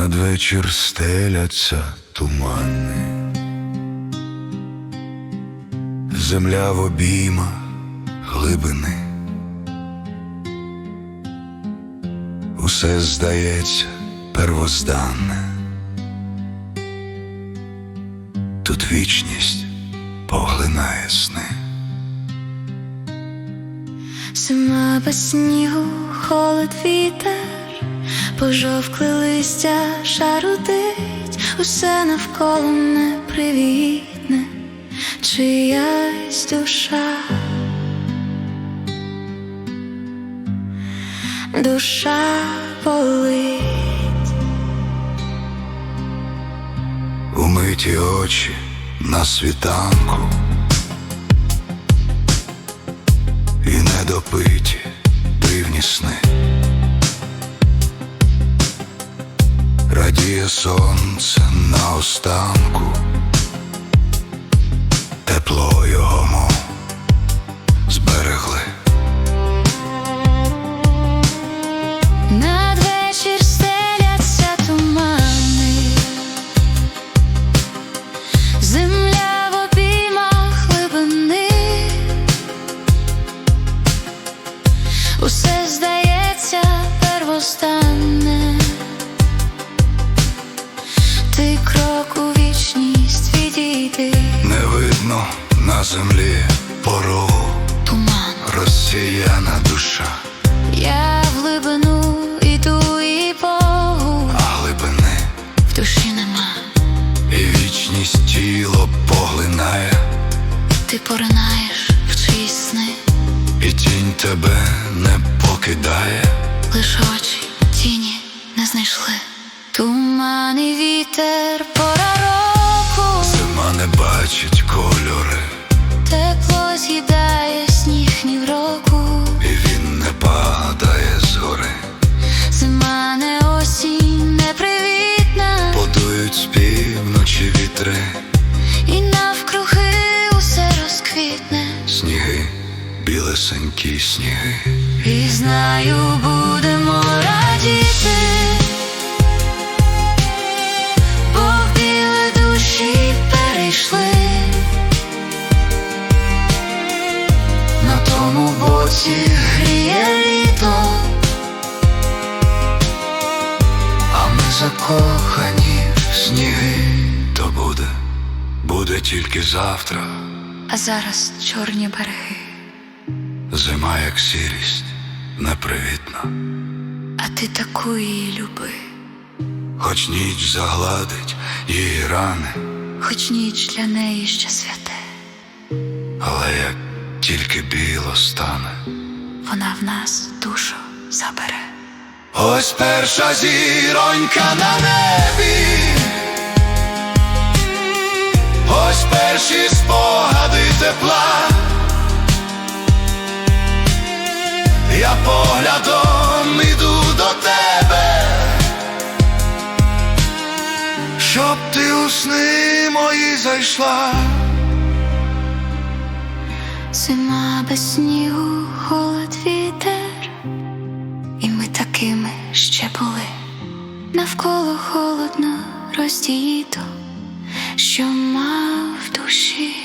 Надвечір стеляться тумани, земля в обіймах глибини. Усе здається первозданне. Тут вічність поглинає сни. Зима без снігу, холод вітер, пожовкли листя, шарудить, усе навколо непривітне, чиясь душа, душа болить, Умиті очі на світанку. І недопиті дивні сни. Радіє сонце на останку, тепло його мов зберегли. надвечір стеляться тумани, земля в обіймах усе здається відійди, Не видно на землі порогу, туман. розсіяна душа, Я в глибину іду і Богу, а глибини в душі нема, і вічність тіло поглинає. ти поринаєш в чиїсь сни. І тінь тебе не покидає, Лиш очі тіні не знайшли. Туман і вітер, пора бачить кольори, тепло з'їдає сніг ні в року. і він не падає згори. Зима не осінь, не привітна, Подують з півночі вітри, і навкруги усе розквітне. сніги, білесенькі сніги, І знаю, будемо радіти, закохані сніги. То буде, буде тільки завтра. а зараз чорні береги. Зима, як сірість, непривітна, А ти таку її люби, хоч ніч загладить її рани, хоч ніч для неї ще святе, але як тільки біло стане. вона в нас душу забере. Ось перша зіронька на небі, ось перші спогади тепла. Я поглядом іду до тебе, щоб ти у сни мої зайшла. Зима без снігу, холод Навколо холодно роздіїто, що мав душі.